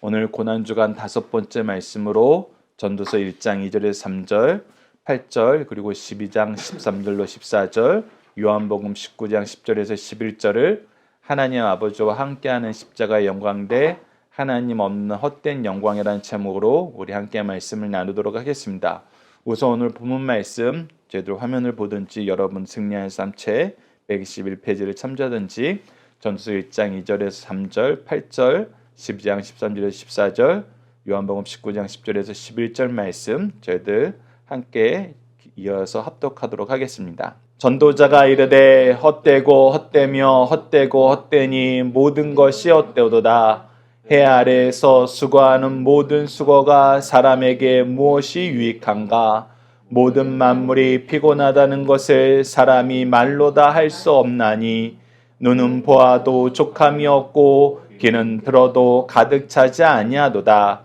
오늘 고난 주간 다섯 번째 말씀으로 전도서 1장 2절에서 3절, 8절, 그리고 12장 13절로 14절, 요한복음 19장 10절에서 11절을 하나님 아버지와 함께하는 십자가의 영광대 하나님 없는 헛된 영광이라는 제목으로 우리 함께 말씀을 나누도록 하겠습니다. 우선 오늘 본문 말씀 저희들 화면을 보든지 여러분 승리한 삶체 121페이지를 참조하든지 전서 1장 2절에서 3절, 8절, 12장 13절에서 14절, 요한복음 19장 10절에서 11절 말씀 저희들 함께 이어서 합독하도록 하겠습니다. 전도자가 이르되 헛되고 헛되며 헛되고 헛되니 모든 것이 헛되도다. 해 아래에서 수고하는 모든 수고가 사람에게 무엇이 유익한가? 모든 만물이 피곤하다는 것을 사람이 말로 다 할 수 없나니 눈은 보아도 족함이 없고 귀는 들어도 가득 차지 아니하도다.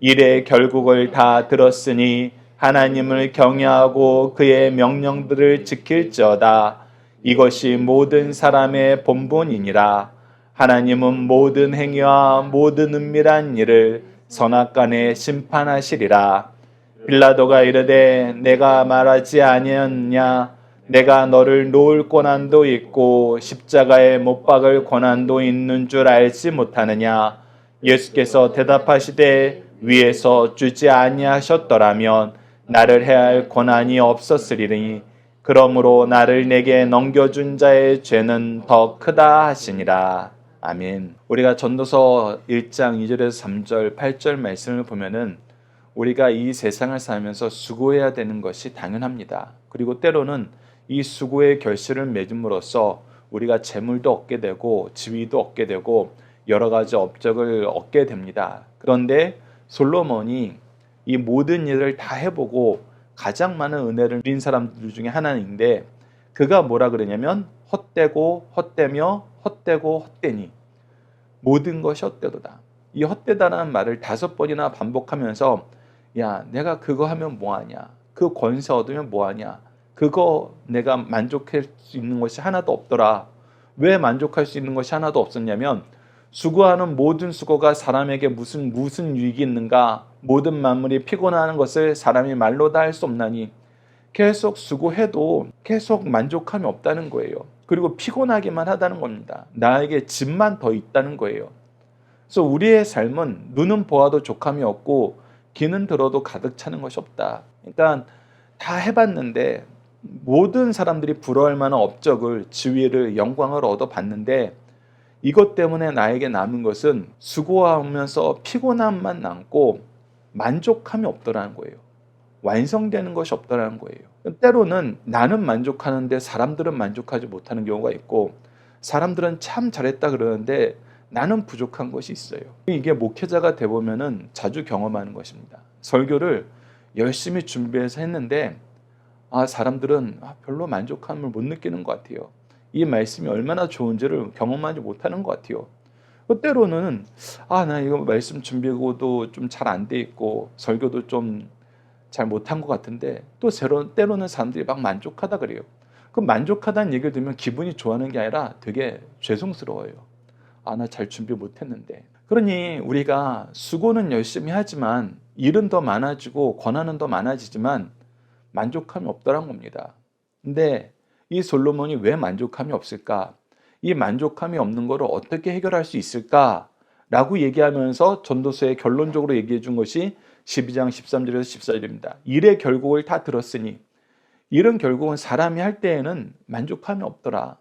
일의 결국을 다 들었으니 하나님을 경외하고 그의 명령들을 지킬지어다. 이것이 모든 사람의 본분이니라. 하나님은 모든 행위와 모든 은밀한 일을 선악간에 심판하시리라. 빌라도가 이르되 내가 말하지 아니었냐 내가 너를 놓을 고난도 있고 십자가에 못 박을 고난도 있는 줄 알지 못하느냐? 예수께서 대답하시되 위에서 주지 아니하셨더라면 나를 해야 할 고난이 없었으리니 그러므로 나를 내게 넘겨준 자의 죄는 더 크다 하시니라. 아멘. 우리가 전도서 1장 2절에서 3절 8절 말씀을 보면은 우리가 이 세상을 살면서 수고해야 되는 것이 당연합니다. 그리고 때로는 이 수고의 결실을 맺음으로써 우리가 재물도 얻게 되고 지위도 얻게 되고 여러 가지 업적을 얻게 됩니다. 그런데 솔로몬이 이 모든 일을 다 해보고 가장 많은 은혜를 누린 사람들 중에 하나인데 그가 뭐라 그러냐면 헛되고 헛되며 헛되고 헛되니 모든 것이 헛되도다. 이 헛되다라는 말을 다섯 번이나 반복하면서 야, 내가 그거 하면 뭐하냐? 그 권세 얻으면 뭐하냐? 그거 내가 만족할 수 있는 것이 하나도 없더라. 왜 만족할 수 있는 것이 하나도 없었냐면 수고하는 모든 수고가 사람에게 무슨 무슨 유익이 있는가? 모든 만물이 피곤하는 것을 사람이 말로 다 할 수 없나니 계속 수고해도 계속 만족함이 없다는 거예요. 그리고 피곤하기만 하다는 겁니다. 나에게 짐만 더 있다는 거예요. 그래서 우리의 삶은 눈은 보아도 족함이 없고 귀는 들어도 가득 차는 것이 없다. 그러니까 다 해봤는데 모든 사람들이 부러워할 만한 업적을 지위를 영광을 얻어봤는데 이것 때문에 나에게 남은 것은 수고하면서 피곤함만 남고 만족함이 없더라는 거예요. 완성되는 것이 없더라는 거예요. 때로는 나는 만족하는데 사람들은 만족하지 못하는 경우가 있고 사람들은 참 잘했다 그러는데 나는 부족한 것이 있어요. 이게 목회자가 돼 보면은 자주 경험하는 것입니다. 설교를 열심히 준비해서 했는데 아 사람들은 아, 별로 만족함을 못 느끼는 것 같아요. 이 말씀이 얼마나 좋은지를 경험하지 못하는 것 같아요. 때로는 아 나 이거 말씀 준비고도 좀 잘 안 돼 있고 설교도 좀 잘 못한 것 같은데 또 때로는 사람들이 막 만족하다 그래요. 그 만족하다는 얘기를 들으면 기분이 좋아하는 게 아니라 되게 죄송스러워요. 아, 나 잘 준비 못 했는데. 그러니 우리가 수고는 열심히 하지만 일은 더 많아지고 권한은 더 많아지지만 만족함이 없더란 겁니다. 근데 이 솔로몬이 왜 만족함이 없을까? 이 만족함이 없는 것을 어떻게 해결할 수 있을까? 라고 얘기하면서 전도서에 결론적으로 얘기해 준 것이 12장 13절에서 14절입니다. 일의 결국을 다 들었으니 일은 결국은 사람이 할 때에는 만족함이 없더라.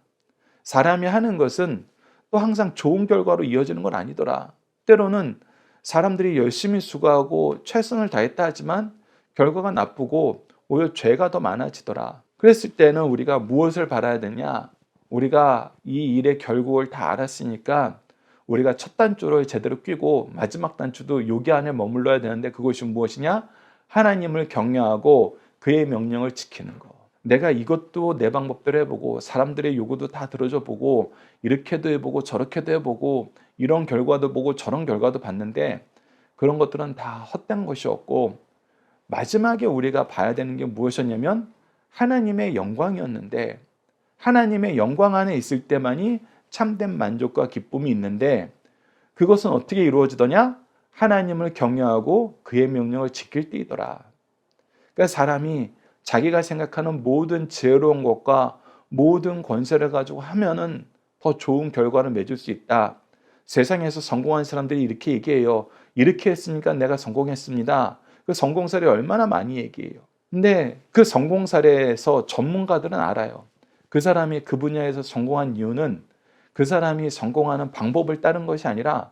사람이 하는 것은 또 항상 좋은 결과로 이어지는 건 아니더라. 때로는 사람들이 열심히 수고하고 최선을 다했다 하지만 결과가 나쁘고 오히려 죄가 더 많아지더라. 그랬을 때는 우리가 무엇을 바라야 되냐? 우리가 이 일의 결국을 다 알았으니까 우리가 첫 단추를 제대로 끼고 마지막 단추도 여기 안에 머물러야 되는데 그것이 무엇이냐? 하나님을 경외하고 그의 명령을 지키는 것. 내가 이것도 내 방법대로 해보고 사람들의 요구도 다 들어줘 보고 이렇게도 해보고 저렇게도 해보고 이런 결과도 보고 저런 결과도 봤는데 그런 것들은 다 헛된 것이었고 마지막에 우리가 봐야 되는 게 무엇이었냐면 하나님의 영광이었는데 하나님의 영광 안에 있을 때만이 참된 만족과 기쁨이 있는데 그것은 어떻게 이루어지더냐? 하나님을 경외하고 그의 명령을 지킬 때이더라. 그러니까 사람이 자기가 생각하는 모든 지혜로운 것과 모든 권세를 가지고 하면은 더 좋은 결과를 맺을 수 있다. 세상에서 성공한 사람들이 이렇게 얘기해요. 이렇게 했으니까 내가 성공했습니다. 그 성공 사례 얼마나 많이 얘기해요. 근데 그 성공 사례에서 전문가들은 알아요. 그 사람이 그 분야에서 성공한 이유는 그 사람이 성공하는 방법을 따른 것이 아니라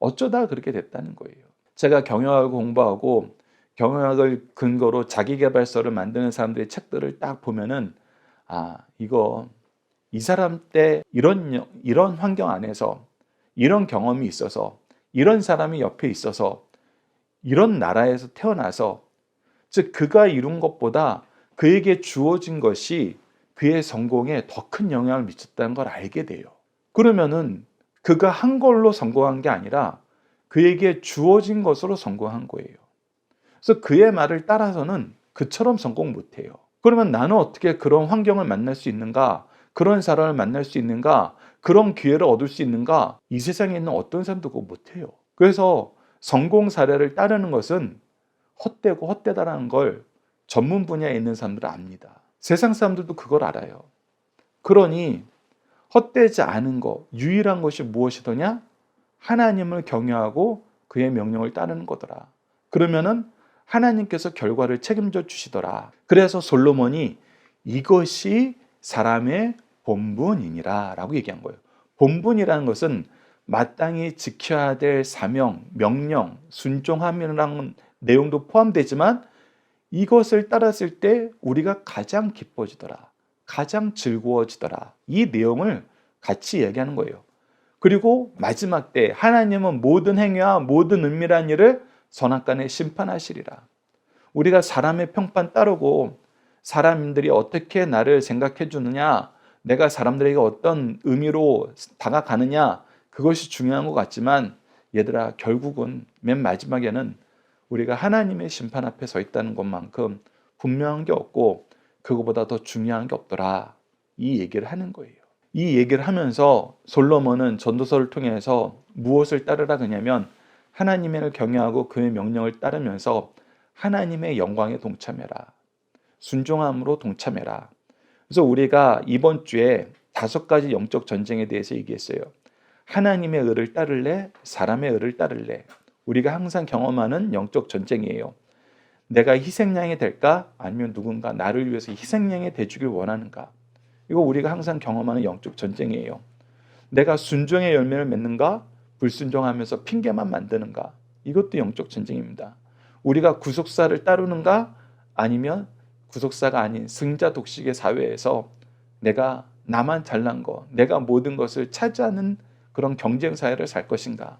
어쩌다 그렇게 됐다는 거예요. 제가 경영학을 공부하고 경영학을 근거로 자기개발서를 만드는 사람들의 책들을 딱 보면은 아 이거 이 사람 때 이런 이런 환경 안에서 이런 경험이 있어서 이런 사람이 옆에 있어서 이런 나라에서 태어나서 즉 그가 이룬 것보다 그에게 주어진 것이 그의 성공에 더 큰 영향을 미쳤다는 걸 알게 돼요. 그러면은 그가 한 걸로 성공한 게 아니라 그에게 주어진 것으로 성공한 거예요. 그래서 그의 말을 따라서는 그처럼 성공 못 해요. 그러면 나는 어떻게 그런 환경을 만날 수 있는가? 그런 사람을 만날 수 있는가? 그런 기회를 얻을 수 있는가? 이 세상에 있는 어떤 사람도 그거 못 해요. 그래서 성공 사례를 따르는 것은 헛되고 헛되다라는 걸 전문 분야에 있는 사람들은 압니다. 세상 사람들도 그걸 알아요. 그러니 헛되지 않은 것, 유일한 것이 무엇이더냐? 하나님을 경외하고 그의 명령을 따르는 거더라. 그러면은 하나님께서 결과를 책임져 주시더라. 그래서 솔로몬이 이것이 사람의 본분이니라 라고 얘기한 거예요. 본분이라는 것은 마땅히 지켜야 될 사명, 명령, 순종함이라는 내용도 포함되지만 이것을 따랐을 때 우리가 가장 기뻐지더라. 가장 즐거워지더라. 이 내용을 같이 얘기하는 거예요. 그리고 마지막 때 하나님은 모든 행위와 모든 은밀한 일을 선악간에 심판하시리라. 우리가 사람의 평판 따르고 사람들이 어떻게 나를 생각해 주느냐, 내가 사람들에게 어떤 의미로 다가가느냐, 그것이 중요한 것 같지만 얘들아 결국은 맨 마지막에는 우리가 하나님의 심판 앞에 서 있다는 것만큼 분명한 게 없고 그거보다 더 중요한 게 없더라. 이 얘기를 하는 거예요. 이 얘기를 하면서 솔로몬은 전도서를 통해서 무엇을 따르라 그냐면 하나님을 경외하고 그의 명령을 따르면서 하나님의 영광에 동참해라. 순종함으로 동참해라. 그래서 우리가 이번 주에 다섯 가지 영적 전쟁에 대해서 얘기했어요. 하나님의 의를 따를래? 사람의 의를 따를래? 우리가 항상 경험하는 영적 전쟁이에요. 내가 희생양이 될까? 아니면 누군가 나를 위해서 희생양이 돼주길 원하는가? 이거 우리가 항상 경험하는 영적 전쟁이에요. 내가 순종의 열매를 맺는가? 불순종하면서 핑계만 만드는가? 이것도 영적 전쟁입니다. 우리가 구속사를 따르는가? 아니면 구속사가 아닌 승자 독식의 사회에서 내가 나만 잘난 거, 내가 모든 것을 차지하는 그런 경쟁 사회를 살 것인가?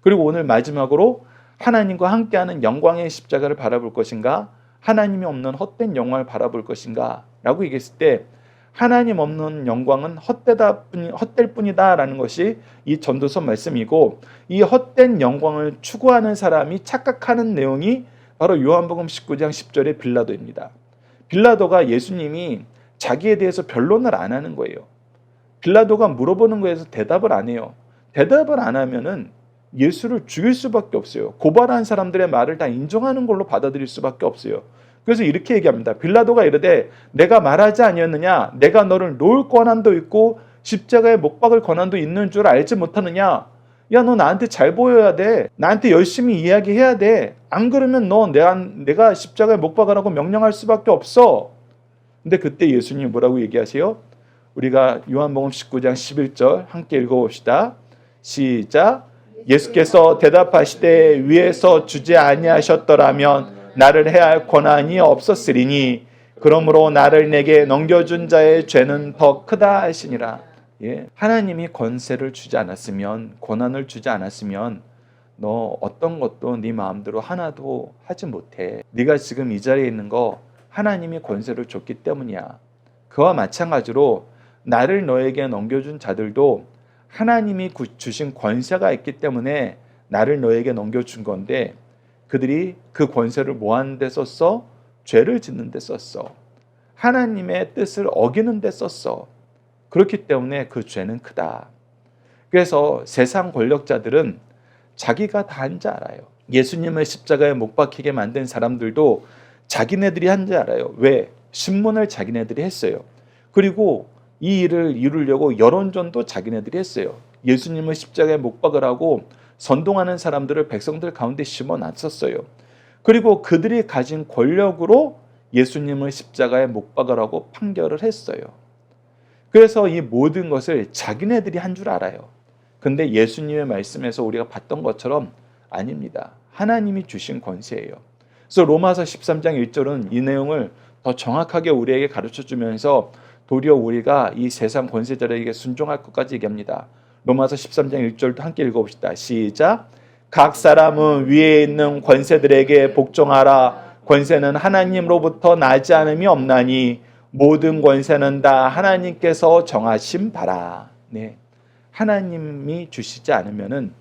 그리고 오늘 마지막으로 하나님과 함께하는 영광의 십자가를 바라볼 것인가? 하나님이 없는 헛된 영광을 바라볼 것인가? 라고 얘기했을 때 하나님 없는 영광은 헛되다 뿐이 헛될 뿐이다라는 것이 이 전도서 말씀이고 이 헛된 영광을 추구하는 사람이 착각하는 내용이 바로 요한복음 19장 10절의 빌라도입니다. 빌라도가 예수님이 자기에 대해서 변론을 안 하는 거예요. 빌라도가 물어보는 거에서 대답을 안 해요. 대답을 안 하면은 예수를 죽일 수밖에 없어요. 고발한 사람들의 말을 다 인정하는 걸로 받아들일 수밖에 없어요. 그래서 이렇게 얘기합니다. 빌라도가 이르되 내가 말하지 아니었느냐? 내가 너를 놓을 권한도 있고 십자가에 못 박을 권한도 있는 줄 알지 못하느냐? 야, 너 나한테 잘 보여야 돼. 나한테 열심히 이야기해야 돼. 안 그러면 너 내가, 내가 십자가에 못 박으라고 명령할 수밖에 없어. 근데 그때 예수님이 뭐라고 얘기하세요? 우리가 요한복음 19장 11절 함께 읽어봅시다. 시작. 예수께서 대답하시되 위에서 주지 아니하셨더라면 나를 해야 할 권한이 없었으리니 그러므로 나를 내게 넘겨준 자의 죄는 더 크다 하시니라. 예. 하나님이 권세를 주지 않았으면 권한을 주지 않았으면 너 어떤 것도 네 마음대로 하나도 하지 못해. 네가 지금 이 자리에 있는 거 하나님이 권세를 줬기 때문이야. 그와 마찬가지로 나를 너에게 넘겨준 자들도 하나님이 주신 권세가 있기 때문에 나를 너에게 넘겨준 건데 그들이 그 권세를 뭐 하는 데 썼어? 죄를 짓는 데 썼어. 하나님의 뜻을 어기는 데 썼어. 그렇기 때문에 그 죄는 크다. 그래서 세상 권력자들은 자기가 다 한 줄 알아요. 예수님을 십자가에 못 박히게 만든 사람들도 자기네들이 한 줄 알아요. 왜? 신문을 자기네들이 했어요. 그리고 이 일을 이루려고 여론전도 자기네들이 했어요. 예수님을 십자가에 못 박으라고 선동하는 사람들을 백성들 가운데 심어 놨었어요. 그리고 그들이 가진 권력으로 예수님을 십자가에 못 박으라고 판결을 했어요. 그래서 이 모든 것을 자기네들이 한 줄 알아요. 근데 예수님의 말씀에서 우리가 봤던 것처럼 아닙니다. 하나님이 주신 권세예요. 그래서 로마서 13장 1절은 이 내용을 더 정확하게 우리에게 가르쳐 주면서 도리어 우리가 이 세상 권세자들에게 순종할 것까지 얘기합니다. 로마서 13장 1절도 함께 읽어봅시다. 시작. 각 사람은 위에 있는 권세들에게 복종하라. 권세는 하나님으로부터 나지 않음이 없나니 모든 권세는 다 하나님께서 정하신 바라. 네. 하나님이 주시지 않으면은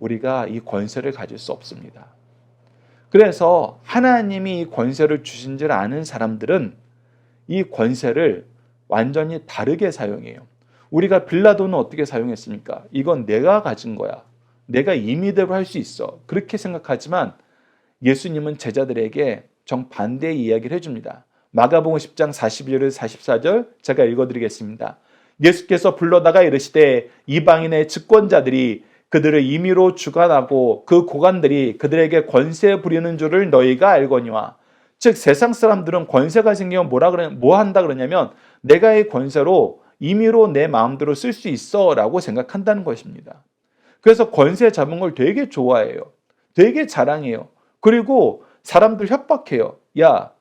우리가 이 권세를 가질 수 없습니다. 그래서 하나님이 이 권세를 주신 줄 아는 사람들은 이 권세를 완전히 다르게 사용해요. 우리가 빌라도는 어떻게 사용했습니까? 이건 내가 가진 거야. 내가 임의대로 할 수 있어. 그렇게 생각하지만 예수님은 제자들에게 정반대의 이야기를 해줍니다. 마가복음 10장 41절 44절 제가 읽어드리겠습니다. 예수께서 불러다가 이르시되 이방인의 집권자들이 그들을 임의로 주관하고 그 고관들이 그들에게 권세 부리는 줄을 너희가 알거니와 즉 세상 사람들은 권세가 생기면 뭐라 그래 뭐 한다 그러냐면 내가 이 권세로 임의로 내 마음대로 쓸 수 있어라고 생각한다는 것입니다. 그래서 권세 잡은 걸 되게 좋아해요. 되게 자랑해요. 그리고 사람들 협박해요. 야,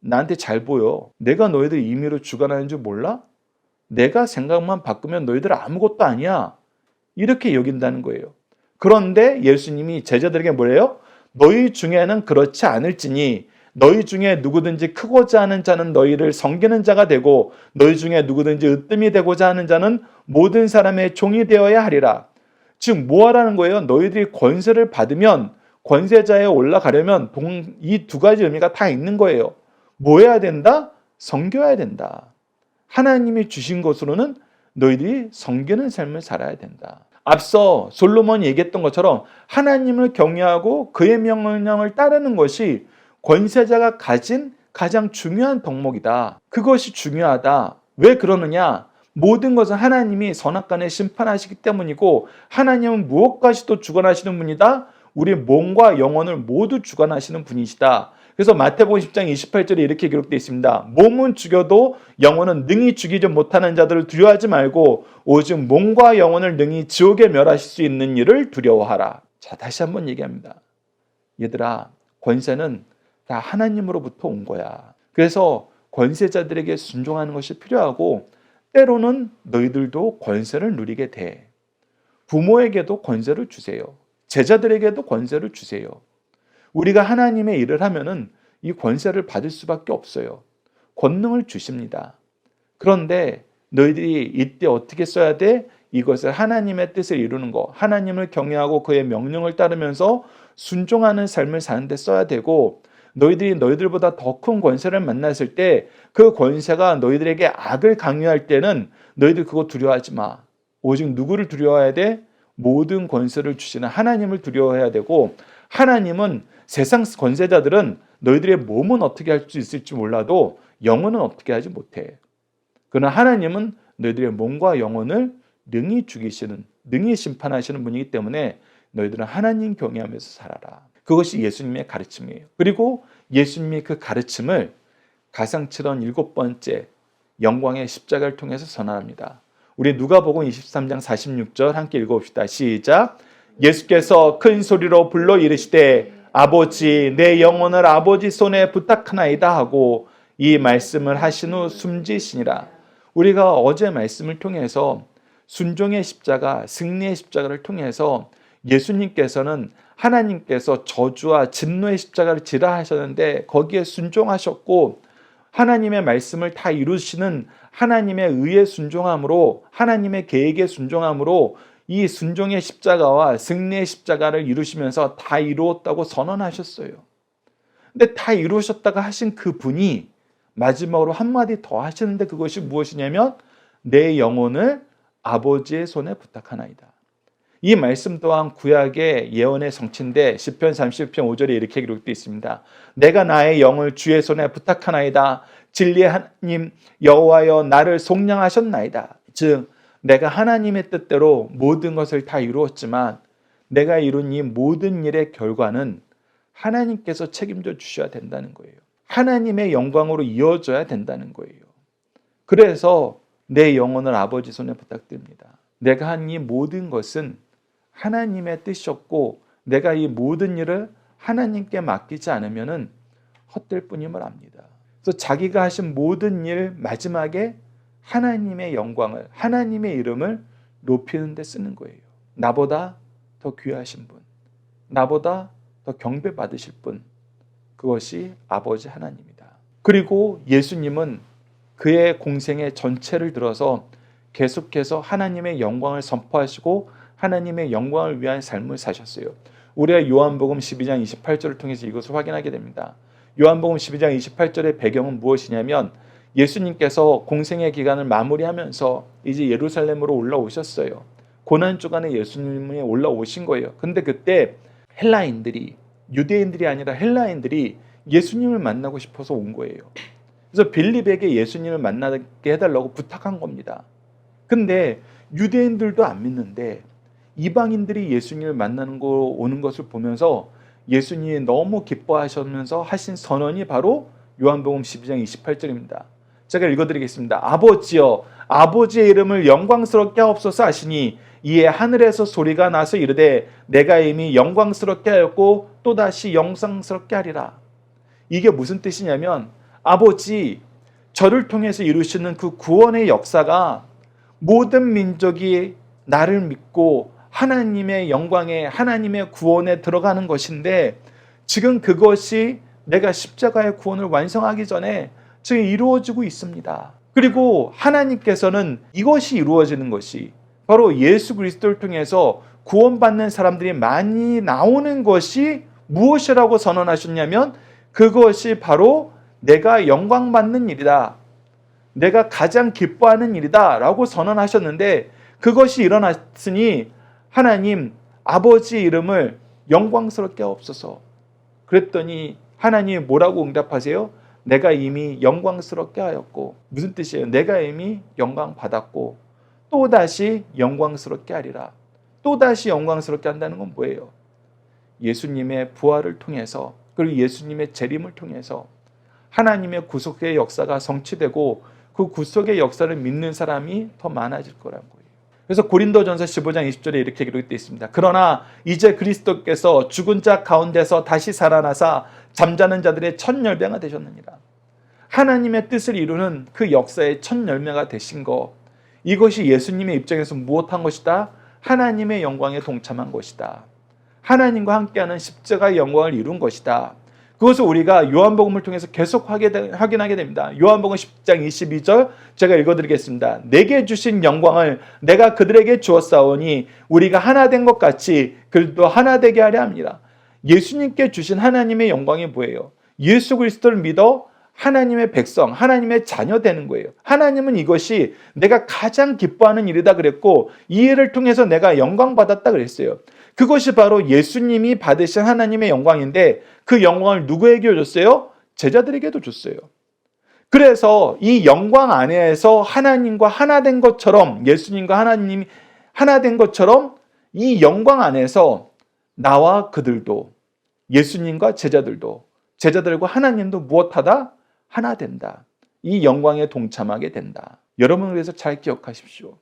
나한테 잘 보여. 내가 너희들 임의로 주관하는 줄 몰라? 내가 생각만 바꾸면 너희들 아무것도 아니야. 이렇게 여긴다는 거예요. 그런데 예수님이 제자들에게 뭐래요? 너희 중에는 그렇지 않을지니 너희 중에 누구든지 크고자 하는 자는 너희를 섬기는 자가 되고 너희 중에 누구든지 으뜸이 되고자 하는 자는 모든 사람의 종이 되어야 하리라. 즉 뭐하라는 거예요? 너희들이 권세를 받으면 권세자에 올라가려면 이 두 가지 의미가 다 있는 거예요. 뭐 해야 된다? 섬겨야 된다. 하나님이 주신 것으로는 너희들이 섬기는 삶을 살아야 된다. 앞서 솔로몬이 얘기했던 것처럼 하나님을 경외하고 그의 명령을 따르는 것이 권세자가 가진 가장 중요한 덕목이다. 그것이 중요하다. 왜 그러느냐? 모든 것은 하나님이 선악간에 심판하시기 때문이고 하나님은 무엇까지도 주관하시는 분이다. 우리 몸과 영혼을 모두 주관하시는 분이시다. 그래서 마태복음 10장 28절에 이렇게 기록되어 있습니다. 몸은 죽여도 영혼은 능히 죽이지 못하는 자들을 두려워하지 말고 오직 몸과 영혼을 능히 지옥에 멸하실 수 있는 일을 두려워하라. 자, 다시 한번 얘기합니다. 얘들아, 권세는 다 하나님으로부터 온 거야. 그래서 권세자들에게 순종하는 것이 필요하고 때로는 너희들도 권세를 누리게 돼. 부모에게도 권세를 주세요. 제자들에게도 권세를 주세요. 우리가 하나님의 일을 하면은 이 권세를 받을 수밖에 없어요. 권능을 주십니다. 그런데 너희들이 이때 어떻게 써야 돼? 이것을 하나님의 뜻을 이루는 거, 하나님을 경외하고 그의 명령을 따르면서 순종하는 삶을 사는데 써야 되고 너희들이 너희들보다 더 큰 권세를 만났을 때 그 권세가 너희들에게 악을 강요할 때는 너희들 그거 두려워하지 마. 오직 누구를 두려워해야 돼? 모든 권세를 주시는 하나님을 두려워해야 되고 하나님은 세상 권세자들은 너희들의 몸은 어떻게 할 수 있을지 몰라도 영혼은 어떻게 하지 못해. 그러나 하나님은 너희들의 몸과 영혼을 능히 죽이시는, 능히 심판하시는 분이기 때문에 너희들은 하나님 경외하면서 살아라. 그것이 예수님의 가르침이에요. 그리고 예수님의 그 가르침을 가상치런 일곱 번째 영광의 십자가를 통해서 선언합니다. 우리 누가복음 23장 46절 함께 읽어봅시다. 시작. 예수께서 큰 소리로 불러 이르시되 아버지 내 영혼을 아버지 손에 부탁하나이다 하고 이 말씀을 하신 후 숨지시니라. 우리가 어제 말씀을 통해서 순종의 십자가, 승리의 십자가를 통해서 예수님께서는 하나님께서 저주와 진노의 십자가를 지라 하셨는데 거기에 순종하셨고 하나님의 말씀을 다 이루시는 하나님의 의에 순종함으로 하나님의 계획에 순종함으로 이 순종의 십자가와 승리의 십자가를 이루시면서 다 이루었다고 선언하셨어요. 근데 다 이루셨다가 하신 그 분이 마지막으로 한마디 더 하시는데 그것이 무엇이냐면 내 영혼을 아버지의 손에 부탁하나이다. 이 말씀 또한 구약의 예언의 성취인데 시편 30편 5절에 이렇게 기록되어 있습니다. 내가 나의 영을 주의 손에 부탁하나이다. 진리의 하나님 여호와여 나를 속량하셨나이다. 즉 내가 하나님의 뜻대로 모든 것을 다 이루었지만 내가 이룬 이 모든 일의 결과는 하나님께서 책임져 주셔야 된다는 거예요. 하나님의 영광으로 이어져야 된다는 거예요. 그래서 내 영혼을 아버지 손에 부탁드립니다. 내가 한 이 모든 것은 하나님의 뜻이었고 내가 이 모든 일을 하나님께 맡기지 않으면은 헛될 뿐임을 압니다. 그래서 자기가 하신 모든 일 마지막에 하나님의 영광을 하나님의 이름을 높이는 데 쓰는 거예요. 나보다 더 귀하신 분, 나보다 더 경배 받으실 분, 그것이 아버지 하나님이다. 그리고 예수님은 그의 공생의 전체를 들어서 계속해서 하나님의 영광을 선포하시고 하나님의 영광을 위한 삶을 사셨어요. 우리가 요한복음 12장 28절을 통해서 이것을 확인하게 됩니다. 요한복음 12장 28절의 배경은 무엇이냐면 예수님께서 공생의 기간을 마무리하면서 이제 예루살렘으로 올라오셨어요. 고난 주간에 예수님이 올라오신 거예요. 근데 그때 헬라인들이 유대인들이 아니라 헬라인들이 예수님을 만나고 싶어서 온 거예요. 그래서 빌립에게 예수님을 만나게 해달라고 부탁한 겁니다. 근데 유대인들도 안 믿는데 이방인들이 예수님을 만나는 거 오는 것을 보면서 예수님이 너무 기뻐하시면서 하신 선언이 바로 요한복음 12장 28절입니다. 제가 읽어드리겠습니다. 아버지여, 아버지의 이름을 영광스럽게 하옵소서 하시니 이에 하늘에서 소리가 나서 이르되 내가 이미 영광스럽게 하였고 또다시 영광스럽게 하리라. 이게 무슨 뜻이냐면 아버지 저를 통해서 이루시는 그 구원의 역사가 모든 민족이 나를 믿고 하나님의 영광에 하나님의 구원에 들어가는 것인데 지금 그것이 내가 십자가의 구원을 완성하기 전에 지금 이루어지고 있습니다. 그리고 하나님께서는 이것이 이루어지는 것이 바로 예수 그리스도를 통해서 구원받는 사람들이 많이 나오는 것이 무엇이라고 선언하셨냐면 그것이 바로 내가 영광 받는 일이다. 내가 가장 기뻐하는 일이다. 라고 선언하셨는데 그것이 일어났으니 하나님 아버지 이름을 영광스럽게 하옵소서. 그랬더니 하나님 뭐라고 응답하세요? 내가 이미 영광스럽게 하였고 무슨 뜻이에요? 내가 이미 영광 받았고 또 다시 영광스럽게 하리라. 또 다시 영광스럽게 한다는 건 뭐예요? 예수님의 부활을 통해서 그리고 예수님의 재림을 통해서 하나님의 구속의 역사가 성취되고 그 구속의 역사를 믿는 사람이 더 많아질 거라는 거예요. 그래서 고린도전서 15장 20절에 이렇게 기록되어 있습니다. 그러나 이제 그리스도께서 죽은 자 가운데서 다시 살아나사 잠자는 자들의 첫 열매가 되셨느니라. 하나님의 뜻을 이루는 그 역사의 첫 열매가 되신 것. 이것이 예수님의 입장에서 무엇한 것이다? 하나님의 영광에 동참한 것이다. 하나님과 함께하는 십자가의 영광을 이룬 것이다. 그것을 우리가 요한복음을 통해서 계속 확인하게 됩니다. 요한복음 10장 22절 제가 읽어드리겠습니다. 내게 주신 영광을 내가 그들에게 주었사오니 우리가 하나 된 것 같이 그들도 하나 되게 하려 합니다. 예수님께 주신 하나님의 영광이 뭐예요? 예수 그리스도를 믿어 하나님의 백성, 하나님의 자녀 되는 거예요. 하나님은 이것이 내가 가장 기뻐하는 일이다 그랬고 이 일을 통해서 내가 영광 받았다 그랬어요. 그것이 바로 예수님이 받으신 하나님의 영광인데 그 영광을 누구에게 줬어요? 제자들에게도 줬어요. 그래서 이 영광 안에서 하나님과 하나 된 것처럼 예수님과 하나님이 하나 된 것처럼 이 영광 안에서 나와 그들도 예수님과 제자들도 제자들과 하나님도 무엇하다? 하나 된다. 이 영광에 동참하게 된다. 여러분 그래서 잘 기억하십시오.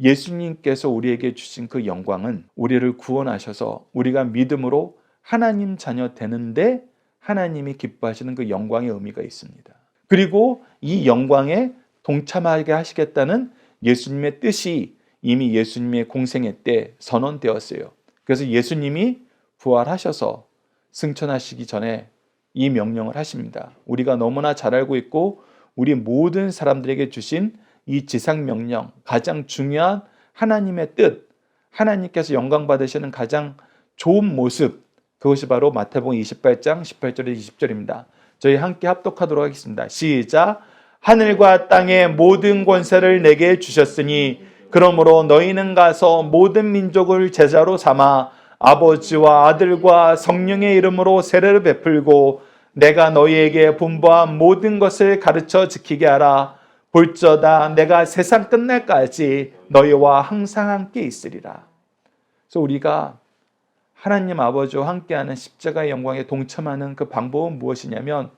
예수님께서 우리에게 주신 그 영광은 우리를 구원하셔서 우리가 믿음으로 하나님 자녀 되는데 하나님이 기뻐하시는 그 영광의 의미가 있습니다. 그리고 이 영광에 동참하게 하시겠다는 예수님의 뜻이 이미 예수님의 공생애 때 선언되었어요. 그래서 예수님이 부활하셔서 승천하시기 전에 이 명령을 하십니다. 우리가 너무나 잘 알고 있고 우리 모든 사람들에게 주신 이 지상 명령, 가장 중요한 하나님의 뜻, 하나님께서 영광 받으시는 가장 좋은 모습, 그것이 바로 마태복음 28장 18절에 20절입니다. 저희 함께 합독하도록 하겠습니다. 시작. 하늘과 땅의 모든 권세를 내게 주셨으니 그러므로 너희는 가서 모든 민족을 제자로 삼아 아버지와 아들과 성령의 이름으로 세례를 베풀고 내가 너희에게 분부한 모든 것을 가르쳐 지키게 하라. 볼저다 내가 세상 끝날까지 너희와 항상 함께 있으리라. 그래서 우리가 하나님 아버지와 함께하는 십자가의 영광에 동참하는 그 방법은 무엇이냐면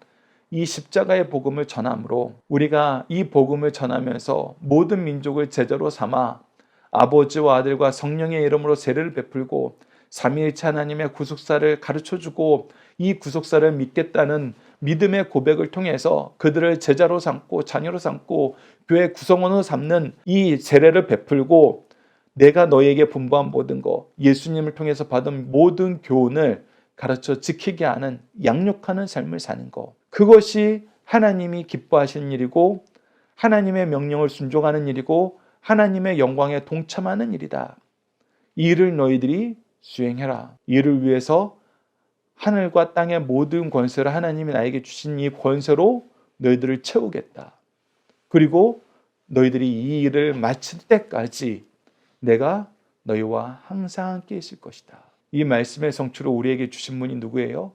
이 십자가의 복음을 전함으로 우리가 이 복음을 전하면서 모든 민족을 제자로 삼아 아버지와 아들과 성령의 이름으로 세례를 베풀고 삼위일체 하나님의 구속사를 가르쳐 주고 이 구속사를 믿겠다는 믿음의 고백을 통해서 그들을 제자로 삼고 자녀로 삼고 교회 구성원으로 삼는 이 세례를 베풀고 내가 너에게 분부한 모든 것 예수님을 통해서 받은 모든 교훈을 가르쳐 지키게 하는 양육하는 삶을 사는 것 그것이 하나님이 기뻐하시는 일이고 하나님의 명령을 순종하는 일이고 하나님의 영광에 동참하는 일이다. 이 일을 너희들이 수행해라. 이를 위해서 하늘과 땅의 모든 권세를 하나님이 나에게 주신 이 권세로 너희들을 채우겠다. 그리고 너희들이 이 일을 마칠 때까지 내가 너희와 항상 함께 있을 것이다. 이 말씀의 성취로 우리에게 주신 분이 누구예요?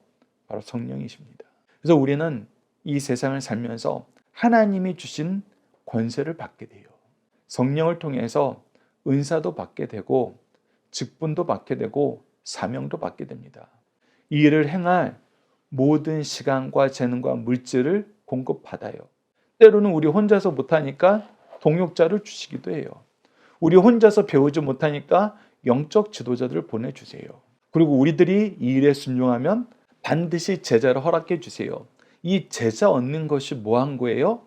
바로 성령이십니다. 그래서 우리는 이 세상을 살면서 하나님이 주신 권세를 받게 돼요. 성령을 통해서 은사도 받게 되고 직분도 받게 되고 사명도 받게 됩니다. 이 일을 행할 모든 시간과 재능과 물질을 공급받아요. 때로는 우리 혼자서 못하니까 동역자를 주시기도 해요. 우리 혼자서 배우지 못하니까 영적 지도자들을 보내주세요. 그리고 우리들이 이 일에 순종하면 반드시 제자를 허락해 주세요. 이 제자 얻는 것이 뭐한 거예요?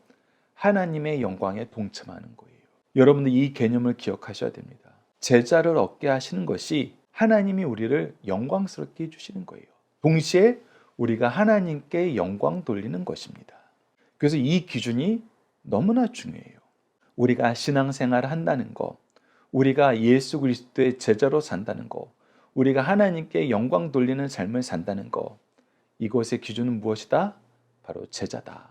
하나님의 영광에 동참하는 거예요. 여러분들 이 개념을 기억하셔야 됩니다. 제자를 얻게 하시는 것이 하나님이 우리를 영광스럽게 해주시는 거예요. 동시에 우리가 하나님께 영광 돌리는 것입니다. 그래서 이 기준이 너무나 중요해요. 우리가 신앙생활을 한다는 거, 우리가 예수 그리스도의 제자로 산다는 거, 우리가 하나님께 영광 돌리는 삶을 산다는 거, 이것의 기준은 무엇이다? 바로 제자다.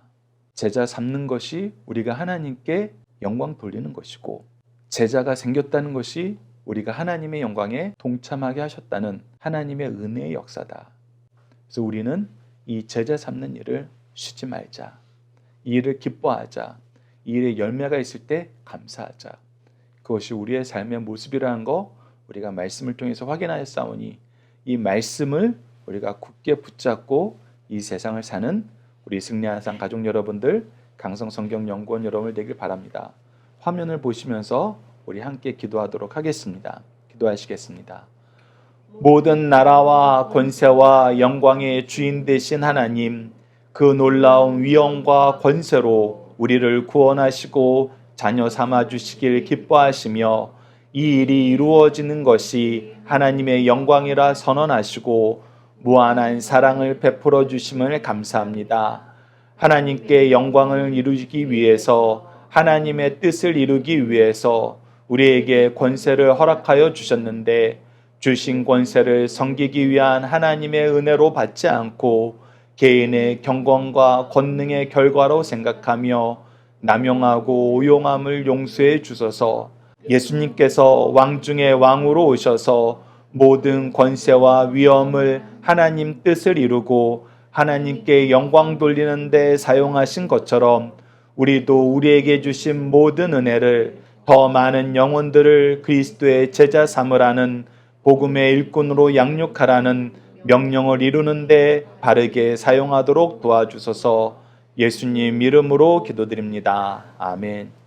제자 삼는 것이 우리가 하나님께 영광 돌리는 것이고, 제자가 생겼다는 것이 우리가 하나님의 영광에 동참하게 하셨다는 하나님의 은혜의 역사다. 그래서 우리는 이 제자 삼는 일을 쉬지 말자. 이 일을 기뻐하자. 이 일에 열매가 있을 때 감사하자. 그것이 우리의 삶의 모습이라는 거 우리가 말씀을 통해서 확인하였사오니 이 말씀을 우리가 굳게 붙잡고 이 세상을 사는 우리 승리한 상 가족 여러분들 강성 성경 연구원 여러분을 되길 바랍니다. 화면을 보시면서 우리 함께 기도하도록 하겠습니다. 기도하시겠습니다. 모든 나라와 권세와 영광의 주인 되신 하나님, 그 놀라운 위엄과 권세로 우리를 구원하시고 자녀 삼아 주시길 기뻐하시며 이 일이 이루어지는 것이 하나님의 영광이라 선언하시고 무한한 사랑을 베풀어 주심을 감사합니다. 하나님께 영광을 이루기 위해서 하나님의 뜻을 이루기 위해서 우리에게 권세를 허락하여 주셨는데 주신 권세를 섬기기 위한 하나님의 은혜로 받지 않고 개인의 경건과 권능의 결과로 생각하며 남용하고 오용함을 용서해 주소서. 예수님께서 왕 중의 왕으로 오셔서 모든 권세와 위엄을 하나님 뜻을 이루고 하나님께 영광 돌리는 데 사용하신 것처럼 우리도 우리에게 주신 모든 은혜를 더 많은 영혼들을 그리스도의 제자 삼으라는 복음의 일꾼으로 양육하라는 명령을 이루는데 바르게 사용하도록 도와주소서 예수님 이름으로 기도드립니다. 아멘.